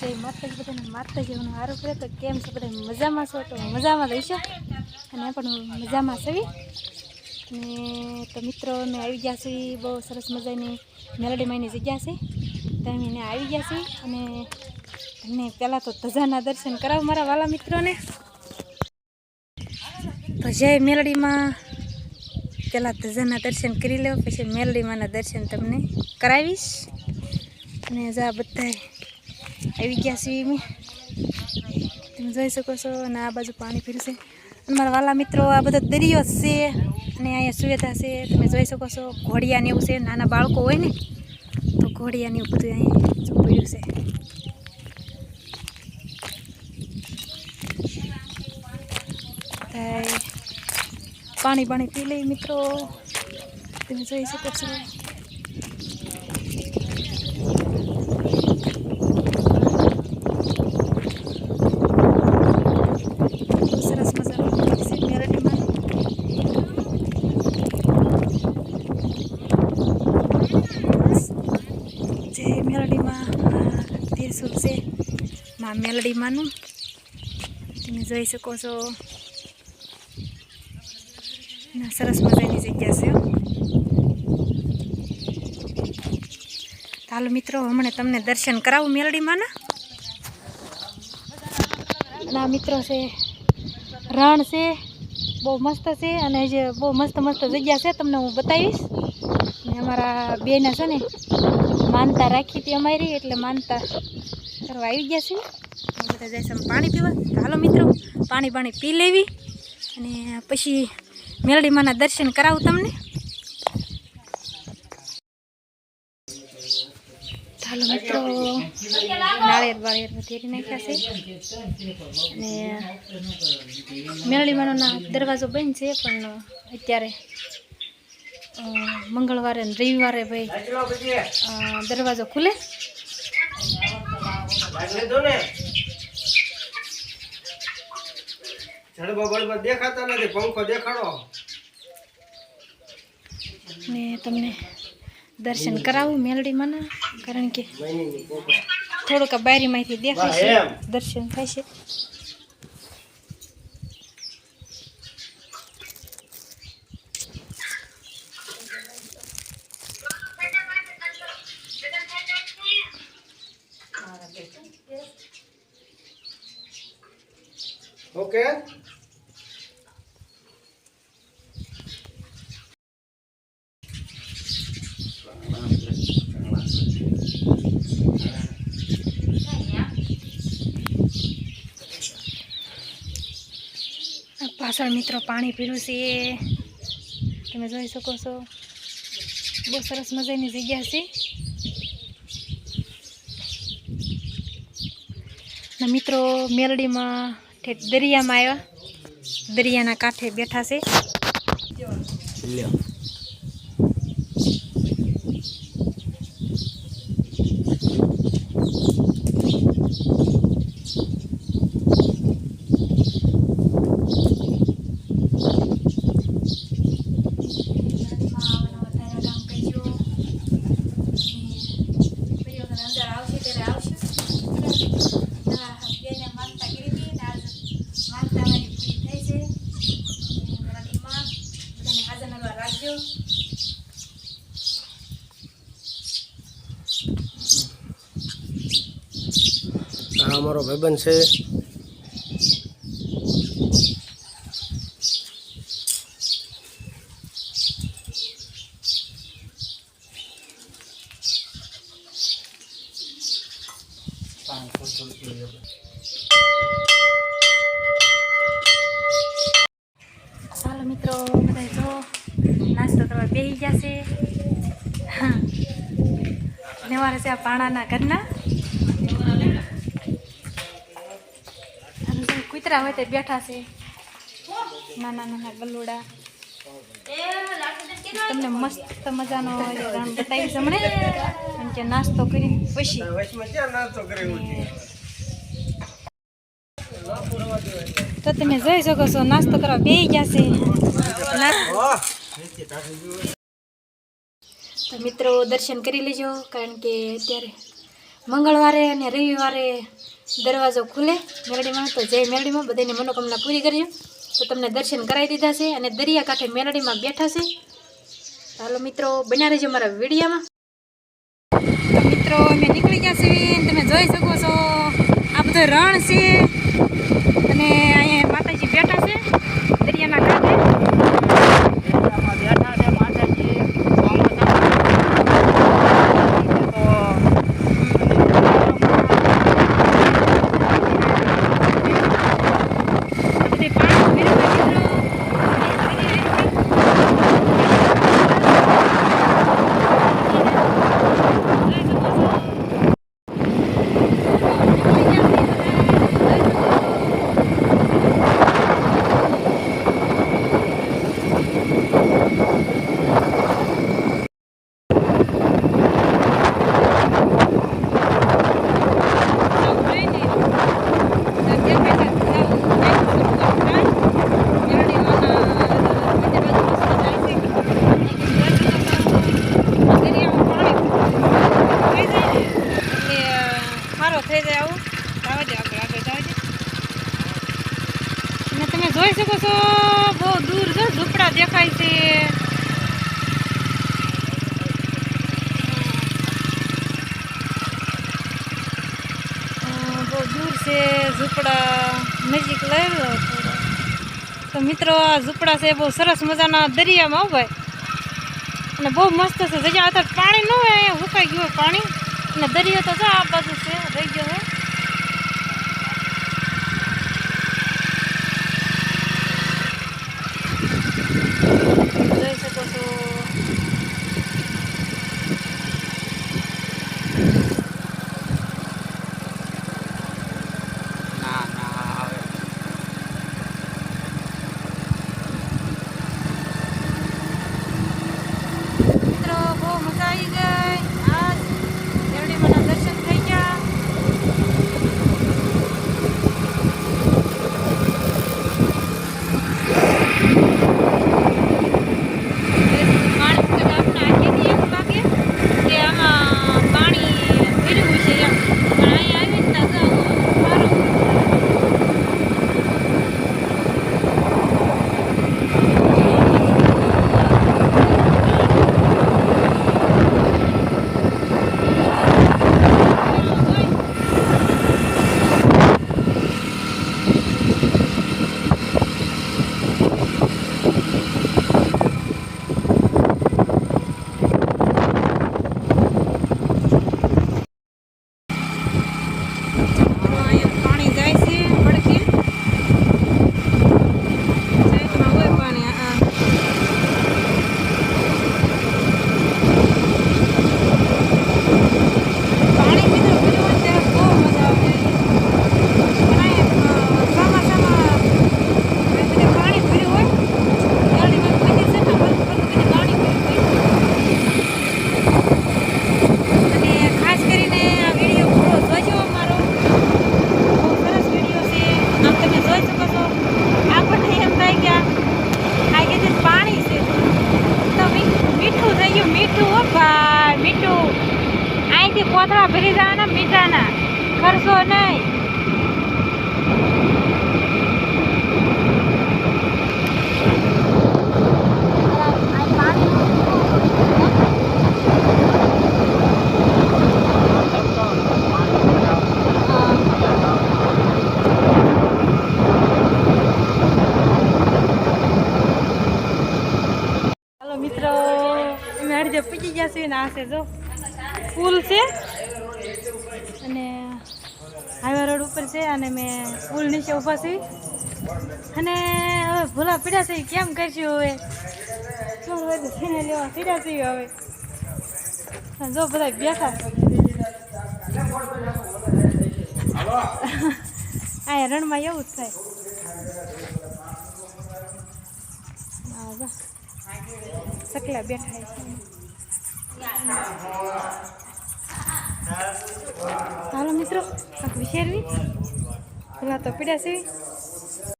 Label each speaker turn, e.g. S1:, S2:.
S1: જય માતાજી બધાને માતાજીનું સારું કરે તો કેમ છે બધા મજામાં છો, તો મજામાં રહીશો અને પણ મજામાં સવી અને તો મિત્રો, અમે આવી ગયા છીએ, બહુ સરસ મજાની મેલડી માની જગ્યા છે, ત્યાં આવી ગયા છીએ, અને અમને પહેલાં તો ધજાના દર્શન કરાવ મારા વાલા મિત્રોને. તો જય મેલડીમાં, પહેલાં ધજાના દર્શન કરી લો પછી મેલડીમાંના દર્શન તમને કરાવીશ. અને જા બધા આવી ગયા છીએ તમે જોઈ શકો છો, અને આ બાજુ પાણી પીરું છે. અને મારા વાલા મિત્રો આ બધો દરિયો છે, અને અહીંયા સુવિધા છે. તમે જોઈ શકો છો ઘોડિયાને એવું છે, નાના બાળકો હોય ને, તો ઘોડિયાને એવું બધું અહીંયા પડ્યું છે. પાણી પાણી પી લઈ મિત્રો. તમે જોઈ શકો છો બહુ સરસ મજાનું મંદિર છે મેરડીમાં જે મેલડીમાં તીરસુલ છે માં મેલડીમાંનું. તમે જોઈ શકો છો. સરસ મજાની જગ્યા છે. ચાલો મિત્રો, હમણાં તમને દર્શન કરાવું મેલડીમાંના. ના મિત્રો છે, રણ છે, બહુ મસ્ત છે, અને જે બહુ મસ્ત મસ્ત જગ્યા છે, તમને હું બતાવીશ. ને અમારા બેના છે ને માનતા રાખી હતી અમારી, એટલે માનતા કરવા આવી ગયા છે. બધા જઈશું પાણી પીવા. હાલો મિત્રો, પાણી પાણી પી લેવી અને પછી મેલડીમાંના દર્શન કરાવું તમને. હાલો મિત્રો, નાળિયેર બાળિયેર વધેરી નાખ્યા છે. અને મેરડીમાંનો ના દરવાજો બંધ છે, પણ અત્યારે મંગળવારે અને રવિવારે ભાઈ દરવાજો ખુલે.
S2: દેખાતા નથી પંખો દેખાડો
S1: ને તમને દર્શન કરાવું મેલડીમાંના કારણ કે થોડુંક બારીમાંથી દેખાય છે દર્શન થાય છે
S2: ઓકે
S1: આ પાછળ મિત્રો પાણી પીરું છે તમે જોઈ શકો છો બહુ સરસ મજાની જગ્યા છે ને મિત્રો મેલડીમાં ઠેઠ દરિયામાં આવ્યા. દરિયાના કાંઠે બેઠા છે.
S2: આ અમારો ભાઈબંધ છે.
S1: ચાલો મિત્રો બધા જો નાસ્તો કરવા બેસી ગયા છે. હા. છે આ પાણાના ઘરના અને જો કૂતરા હોય તે બેઠા છે. નાના નાના ગલુડા. તમને મસ્ત મજાનો બતાવી હમણે. કારણ કે નાસ્તો કરીને પછી. તો તમે જોઈ શકો છો નાસ્તો કરવા બે ગયા છે. તો મિત્રો દર્શન કરી લેજો કારણ કે અત્યારે મંગળવારે અને રવિવારે દરવાજો ખુલે. મેલડીમાં તો જય મેલડીમાં બધાની મનોકામના પૂરી કરીએ તો તમને દર્શન કરાવી દીધા છે અને દરિયાકાંઠે મેલડીમાં બેઠા છે. ચાલો મિત્રો, બન્યા રહેજો મારા વિડીયામાં. મિત્રો, અમે નીકળી ગયા છીએ તમે જોઈ શકો છો આ બધો રણ છે અને અહીંયા માતાજી બેઠા છે દરિયાના કાંઠે આ બધે પાણી ભર્યું હોય મિત્રો. સારો થઈ જાય આવું જવા દે આગળ આગળ જવા દે અને તમે જોઈ શકો છો બહુ દૂર જો ઝૂંપડા દેખાય છે અ, બહુ દૂર છે, ઝૂંપડા નજીક લાવ્યો તો મિત્રો, આ ઝૂંપડા છે બહુ સરસ મજાના દરિયામાં ભાઈ. અને બહુ મસ્ત છે. જગ્યા અત્યારે પાણી ન હોય સુકાઈ ગયું હોય પાણી. અને દરિયો તો આ બાજુ છે, રહી ગયો કોથળા ભરી જવાના મીઠાના. કરશો નહીં. મિત્રો મેળ જે પૂજી ગયા છે ને છે જો. ફૂલ છે. અને હાઈવે રોડ ઉપર છે અને મેં પુલ નીચે ઊભા છીએ અને હવે ભૂલા પીડા થઈ, કેમ કરશું હવે? છેને લેવા પીડા થઈ હવે. જો બધા બેઠા. આ રણમાં એવું જ થાય. સકલા બેઠા છે. હાલો મિત્રો વિચારવી પેલા તો પીડા છે